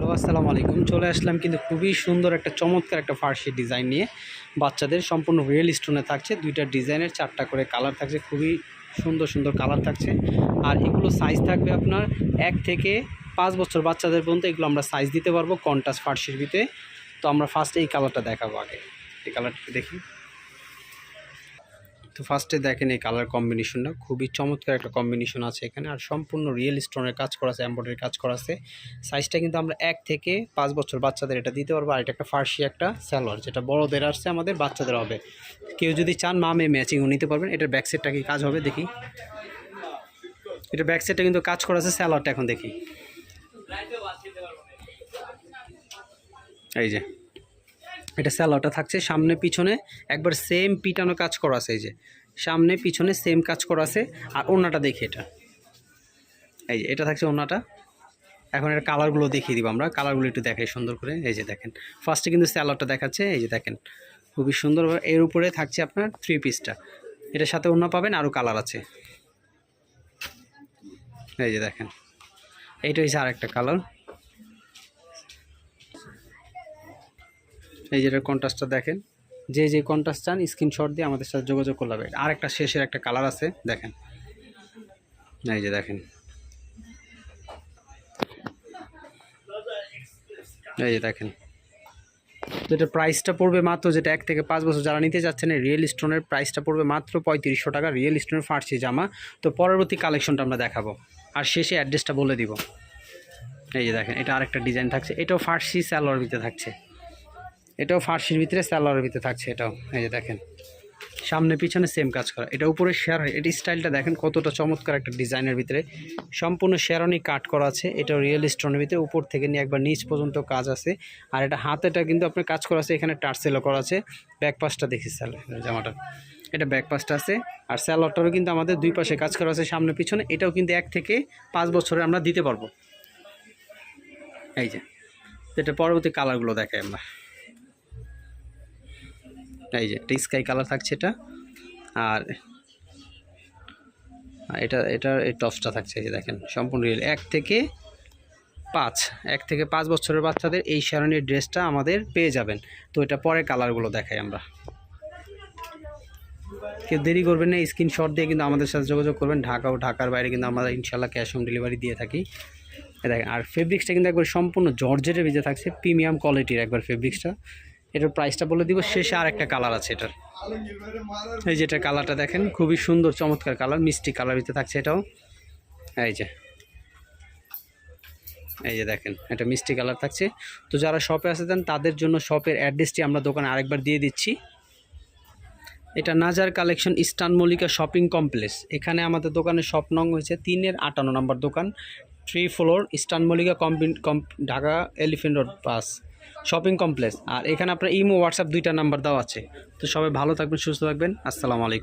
Hello, আসসালামু আলাইকুম। চলে আসলাম কিন্তু খুবই সুন্দর একটা চমৎকার একটা ফার্সি ডিজাইন নিয়ে। বাচ্চাদের সম্পূর্ণ রিয়েল স্টোনে থাকছে, দুইটা ডিজাইনের চারটা করে কালার থাকছে, খুবই সুন্দর সুন্দর কালার থাকছে। আর এগুলো সাইজ থাকবে আপনার এক থেকে পাঁচ বছর বাচ্চাদের পর্যন্ত, এগুলো আমরা সাইজ দিতে পারব কন্টাস ফার্সির ভিতরে। তো আমরা ফার্স্ট এই কালারটা দেখাবো আগে। এই কালারটা দেখি। তো ফার্স্টে দেখেন এই কালার কম্বিনেশনটা খুবই চমৎকার একটা কম্বিনেশন আছে এখানে। আর সম্পূর্ণ রিয়েল স্টোনের কাজ করা আছে এম্ব্রয়ডারি কাজ করা আছে। সাইজটা কিন্তু আমরা এক থেকে পাঁচ বছর বাচ্চাদের এটা দিতে পারব। আর এটা একটা ফার্সি একটা স্যালোয়ার যেটা বড়দের আসছে, আমাদের বাচ্চাদের হবে। কেউ যদি চান মা মেয়ে ম্যাচিংও নিতে পারবেন। এটার ব্যাকসেটটা কি কাজ হবে? দেখি। এটা ব্যাক সেটটা কিন্তু কাজ করা আছে স্যালোয়ারটা এখন দেখি। এই যে। এটা স্যালোয়ারটা থাকছে। সামনে পিছনে একবার সেম পিটানো কাজ করা আছে এই যে। সামনে পিছনে সেম কাজ করা আছে। আর ওনাটা দেখি এটা। এই যে, এটা থাকছে ওনাটা এখন এর কালারগুলো দেখিয়ে দিব আমরা। কালারগুলো একটু দেখাই সুন্দর করে। এই যে দেখেন ফার্স্টে কিন্তু স্যালোয়ারটা দেখাচ্ছে। এই যে দেখেন, খুবই সুন্দর এর উপরে থাকছে আপনার থ্রি পিসটা এটার সাথে অন্য পাবেন আরও কালার আছে। এই যে দেখেন, এইটা হচ্ছে আরেকটা কালার এই যেটার কন্ট্রাস্টটা দেখেন, যে যে কন্ট্রাস্ট চান স্ক্রিনশট দিয়ে আমাদের সাথে যোগাযোগ করতে হবে। আর একটা শেষের একটা কালার আছে, দেখেন। এই যে দেখেন। এই যে দেখেন। যেটা প্রাইসটা পড়বে মাত্র যেটা এক থেকে পাঁচ বছর যারা নিতে চাচ্ছেন রিয়েল স্টোনের প্রাইসটা পড়বে মাত্র পঁয়ত্রিশশো টাকা রিয়েল স্টোনের ফার্সি জামা। তো পরবর্তী কালেকশনটা আমরা দেখাবো। আর শেষে অ্যাড্রেসটা বলে দিব। এই যে দেখেন, এটা আরেকটা ডিজাইন থাকছে। এটাও ফার্সি স্যালোয়ার ভিতরে থাকছে। এটাও ফার্সির ভিতরে, স্যালোয়ারের ভিতরে থাকছে এটাও। এই যে দেখেন, সামনে পিছনে সেম কাজ করা। এটা উপরে শেয়ার হয়। এটি স্টাইলটা দেখেন, কতটা চমৎকার একটা ডিজাইনের ভিতরে। সম্পূর্ণ শেয়ারনি কাট করা আছে। এটা রিয়েল স্টোনের ভিতরে, উপর থেকে নিয়ে একবার নিচ পর্যন্ত কাজ আছে। আর এটা হাতেটা কিন্তু আপনার কাজ করা আছে, এখানে টার্সেলও করা আছে। ব্যাক পাশটা দেখি স্যাল জামাটা। এটা ব্যাক পাশটা আছে। আর স্যালোয়ারটারও কিন্তু আমাদের দুই পাশে কাজ করা আছে, সামনে পিছনে। এটাও কিন্তু এক থেকে পাঁচ বছরে আমরা দিতে পারব। এই যে, এটা পরবর্তী কালারগুলো দেখাই আমরা। এই যে এটা স্কাই কালার থাকছে এটা। আর এটা এটার এই টপসটা থাকছে, এই যে দেখেন, সম্পূর্ণ রিয়েল এক থেকে পাঁচ, এক থেকে পাঁচ বছরের বাচ্চাদের এই শারণীর ড্রেসটা আমাদের পেয়ে যাবেন। তো এটা পরে কালারগুলো দেখাই আমরা। কেউ দেরি করবেন না স্ক্রিনশট দিয়ে কিন্তু আমাদের সাথে যোগাযোগ করবেন। ঢাকা ও ঢাকার বাইরে কিন্তু আমরা ইনশাল্লাহ ক্যাশ অন ডেলিভারি দিয়ে থাকি। দেখেন, আর ফেব্রিক্সটা কিন্তু একবার সম্পূর্ণ জর্জেটের ভিতরে থাকছে প্রিমিয়াম কোয়ালিটির একবার ফেব্রিক্সটা এটার প্রাইসটা বলে দিব, শেষে আর একটা কালার আছে এটার। এই যে এটা কালারটা দেখেন, খুবই সুন্দর, চমৎকার কালার মিষ্টি কালার ভিতরে থাকছে এটাও। এই যে। এই যে দেখেন, এটা মিষ্টি কালার থাকছে। তো যারা শপে আসে দেন তাদের জন্য শপের অ্যাড্রেসটি আমরা দোকানে আরেকবার দিয়ে দিচ্ছি। এটা Nazar collection eastern Mallika shopping complex এখানে আমাদের দোকানের শপ নং হয়েছে তিনের আটান্ন নম্বর দোকান থ্রি ফ্লোর ইস্টার্ন মল্লিকা কম Dhaka elephant road pass shopping complex আর এখানে আপনার ইমো হোয়াটসঅ্যাপ দুইটা নাম্বার দেওয়া আছে। তো সবাই ভালো থাকবেন, সুস্থ থাকবেন। আসসালামু আলাইকুম।